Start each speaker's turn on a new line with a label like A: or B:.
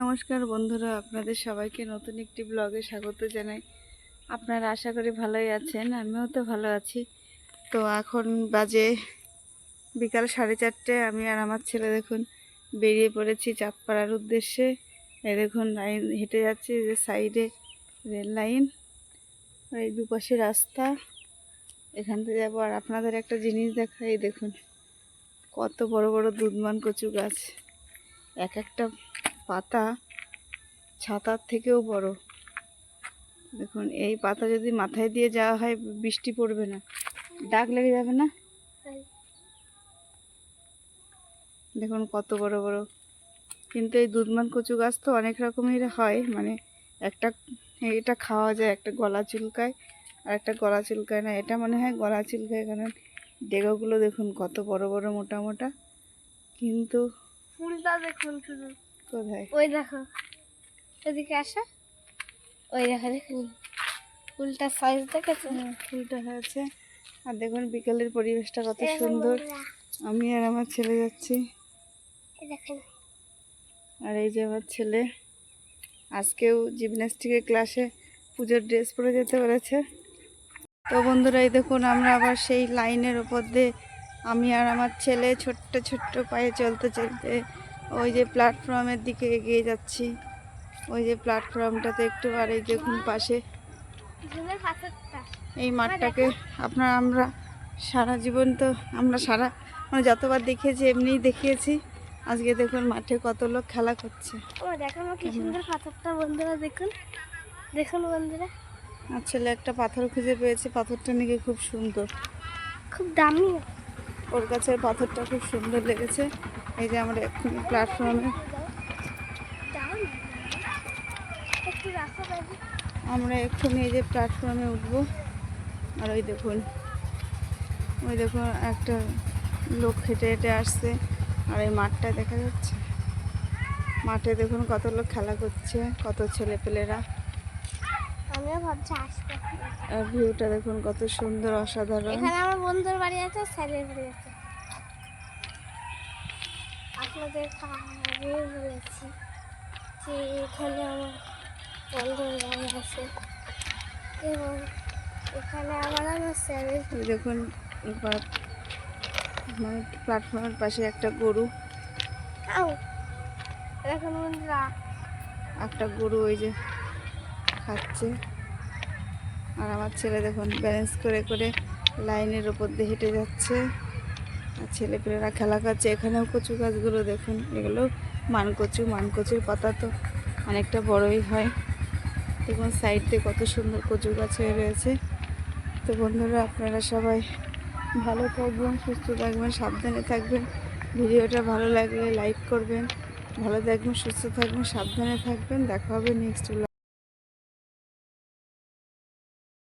A: নমস্কার বন্ধুরা, আপনাদের সবাইকে নতুন একটি ব্লগে স্বাগত জানাই। আপনারা আশা করি ভালোই আছেন, আমিও তো ভালো আছি। তো এখন বাজে বিকাল সাড়ে চারটে, আমি আর আমার ছেলে দেখুন বেরিয়ে পড়েছি চাপ চাঁদপাড়ার উদ্দেশ্যে। এই দেখুন লাইন, হেঁটে যাচ্ছি যে সাইডে রেল লাইন, এই দুপাশে রাস্তা। এখান থেকে যাব আর আপনাদের একটা জিনিস দেখাই, দেখুন কত বড় বড় দুধমান কচু গাছ। এক একটা পাতা ছাতার থেকেও বড়। দেখুন, এই পাতা যদি মাথায় দিয়ে যাওয়া হয়, বৃষ্টি পড়বে না। ডাক লেগে যাবে না? দেখুন, কত বড় বড়। কিন্তু এই দুধমান কচু গাছ তো অনেক রকমের হয়। মানে একটা, এটা খাওয়া যায়, একটা গলা চুলকায়, আর একটা গলা চুলকায় না। এটা মনে হয় গলা চুলকায়, কারণ ডেগোগুলো দেখুন কত বড় বড়, মোটা মোটা। কিন্তু
B: ফুলটা দেখুন শুধু।
A: কোথায়?
B: ওই দেখো। এদিকে আসো। ওই দেখো দেখুন ফুলটার সাইজ দেখেছ?
A: হ্যাঁ, ফুলটা হয়েছে। আর দেখুন বিকেলের পরিবেশটা কত সুন্দর। আমি আর আমার ছেলে যাচ্ছি। আর এই যে আমার ছেলে আজকেও জিমন্যাস্টিকের ক্লাসে পুজোর ড্রেস পরে যেতে পেরেছে তো বন্ধুরা এই দেখুন আমরা আবার সেই লাইনের ওপর দিয়ে আমি আর আমার ছেলে ছোট্ট ছোট্ট পায়ে চলতে চলতে ওই যে প্ল্যাটফর্মের দিকে এগিয়ে যাচ্ছি। ওই যে প্ল্যাটফর্মটাতে একটু আর এই দেখুন পাশে।
B: পাথরটা
A: এই মাঠটাকে আপনার আমরা সারা জীবন তো আমরা সারা মানে যতবার দেখিয়েছি এমনিই দেখিয়েছি। আজকে দেখুন মাঠে কত লোক খেলা করছে।
B: ও দেখো আমার কি সুন্দর পাথরটা বন্ধুরা দেখুন। দেখুন বন্ধুরা।
A: আর ছেলে একটা পাথর খুঁজে পেয়েছে পাথরটা নাকি খুব সুন্দর।
B: খুব দামি।
A: ওর কাছে পাথরটা খুব সুন্দর লেগেছে। এই যে আমরা এক্ষুনি প্ল্যাটফর্মে আমরা এক্ষুনি এই যে প্ল্যাটফর্মে উঠবো। আর ওই দেখুন ওই দেখুন একটা লোক হেঁটে হেঁটে আসছে। আর এই মাঠটা দেখা যাচ্ছে। মাঠে দেখুন কত লোক খেলা করছে, কত ছেলেপেলেরা।
B: আমিও ভাবছি আসতে
A: আর ভিউটা দেখুন কত সুন্দর অসাধারণ।
B: এখানে আমার বন্ধুর বাড়ি আছে স্যারের বাড়ি আছে। আপনাদের আগে বলেছি যে এখানে আমার বন্ধুর বাড়ি আছে। এবং এখানে আবার আমার স্যারের
A: দেখুন মানে প্ল্যাটফর্মের পাশে একটা গরু।
B: এখন বন্ধুরা।
A: একটা গরু ওই যে খাচ্ছে। আর আমার ছেলে দেখুন ব্যালেন্স করে করে লাইনের ওপর দিয়ে হেঁটে যাচ্ছে। আর ছেলেপেলেরা খেলা করছে এখানেও কচু গাছগুলো দেখুন, এগুলো মানকচু, মানকচুর পাতা তো অনেকটা বড়ই হয়। দেখুন সাইড কত সুন্দর কচু গাছ হয়ে রয়েছে। তো বন্ধুরা, আপনারা সবাই ভালো থাকবেন, সুস্থ থাকবেন, সাবধানে থাকবেন। ভিডিওটা ভালো লাগলে লাইক করবেন। ভালো থাকবেন, সুস্থ থাকবেন, সাবধানে থাকবেন। দেখা হবে নেক্সট